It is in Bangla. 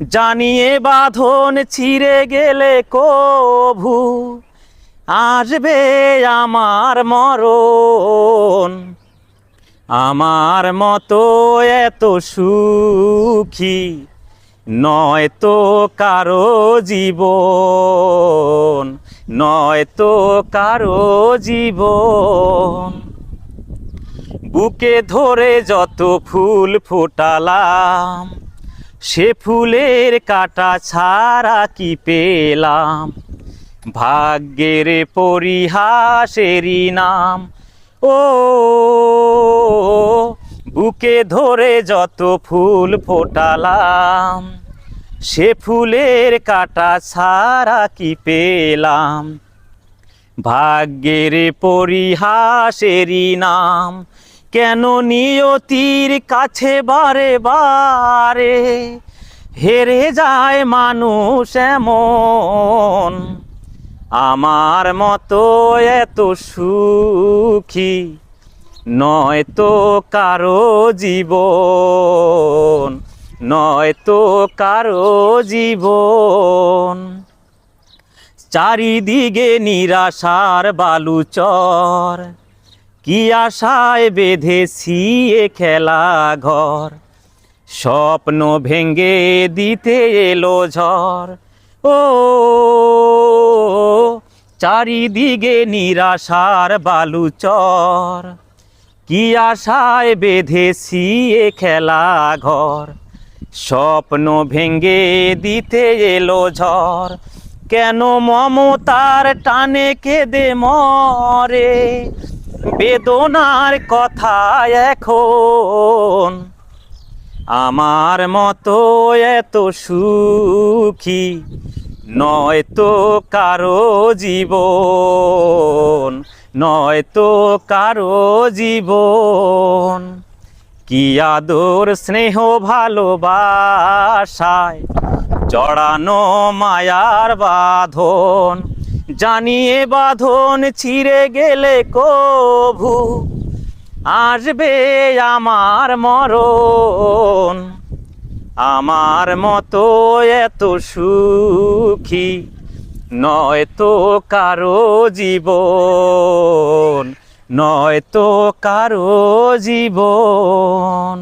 জানিয়ে বাঁধন ছিঁড়ে গেলে কভু আসবে আমার মরণ। আমার মতো এত সুখী নয় তো কারও জীবন, নয় তো কারও জীবন। বুকে ধরে যত ফুল ফোটালাম সে ফুলের কাটা ছাড়া কি পেলাম? ভাগ্যের পরিহাসেরই নাম। ও, বুকে ধরে যত ফুল ফোটালাম, সে ফুলের কাটা ছাড়া কি পেলাম? ভাগ্যের পরিহাসেরই নাম। কেন নিয়তির কাছে বারে বারে? হেরে যায় মানুষ এমন। আমার মতো এত সুখী নয় তো কারও জীবন নয় তো কারও জীবন। চারিদিকে নিরাশার বালুচর কি আশায় বেঁধেছি এ খেলা ঘর? স্বপ্ন ভেঙ্গে দিতে এলো ঝড়। ও, চারিদিকে নিরাশার বালুচর। কি আশায় বেঁধেছি এ খেলা ঘর? স্বপ্ন ভেঙ্গে দিতে এলো ঝড়। কেন মমতার টানে কেঁদে মরে? বেদনার কথা এখন। আমার মতো এত সুখী নয় তো কারও জীবন, নয় তো কারও জীবন। কি আদর, স্নেহ, ভালোবাসায় জড়ানো মায়ার বাঁধন। জানিয়ে বাঁধন ছিঁড়ে গেলে কভু আসবে আমার মরণ। আমার মতো এত সুখী নয় তো কারও জীবন, নয় তো কারও জীবন।